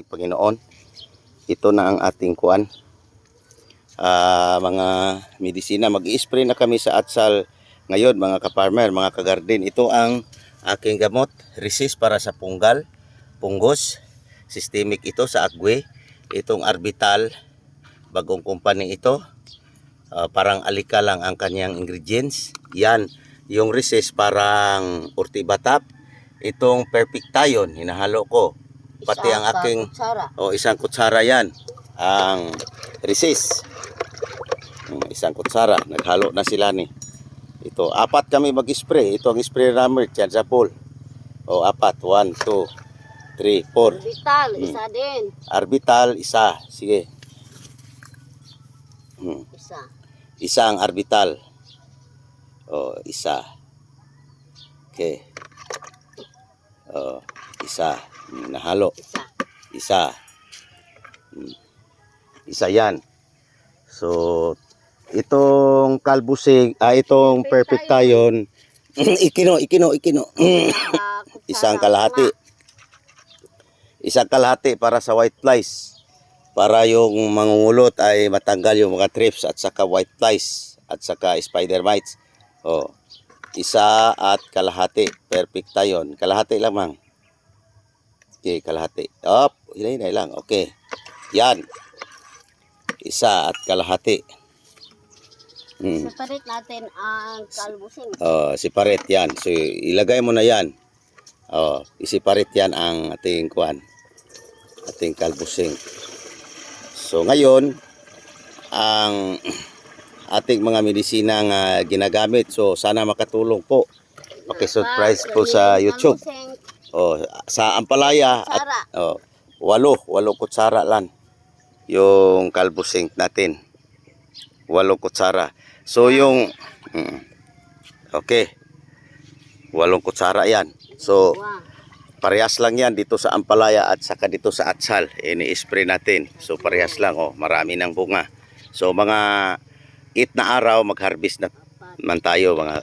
ating Panginoon. Ito na ang ating kuan. Ah, mga medisina. Mag-i-spray na kami sa atsal ngayon mga ka-farmer, mga ka-garden. Ito ang aking gamot. Resist para sa punggal, punggos. Systemic ito sa agwe. Itong Arbital, bagong company ito. Ah, parang alika lang ang kanyang ingredients. Yan, yung resist parang urtibatap. Itong perfect tayon, hinahalo ko. Pati ang aking o isang kutsara yan ang resist. Isang kutsara, naghalo na sila ni. Ito, apat kami mag-spray. Ito ang spray number dyan sa pool. O, apat. One, two, three, four. Vital, Hmm. isa din. Arbital, isa. Sige. Hmm. Isa. Isa ang arbital. O, isa. Okay. O, isa. Nahalo. Isa. Isa. Hmm. Isa yan. So, itong kalbusig, ah, itong perfect tayon, ikino, ikino, ikino. Ah. Isang kalahati. Isang kalahati para sa white flies. Para yung mangungulot ay matanggal yung mga trips at saka white flies at saka spider mites. Oh. Isa at kalahati. Perfect tayon. Kalahati lamang. Okay, kalahati. Up, hinay-hinay lang. Okay. Yan. Isa at kalahati. Hmm. Separate natin ang kalbusing. Oh, separate yan. So, ilagay mo na yan. Oh, isiparate yan ang ating kuan. Ating kalbusing. So, ngayon, ang ating mga medisina nga ginagamit. So, sana makatulong po. Paki-surprise po sa YouTube. Oh, sa Ampalaya at oh, walo, walo kutsara lang yung kalbusing natin. Walo kutsara. So yung mm, Okay. Walong kutsara 'yan. So parehas lang 'yan dito sa Ampalaya at saka dito sa Atsal. Ini-spray natin. So parehas lang oh, marami ng bunga. So mga 8 na araw mag-harvest na man tayo mga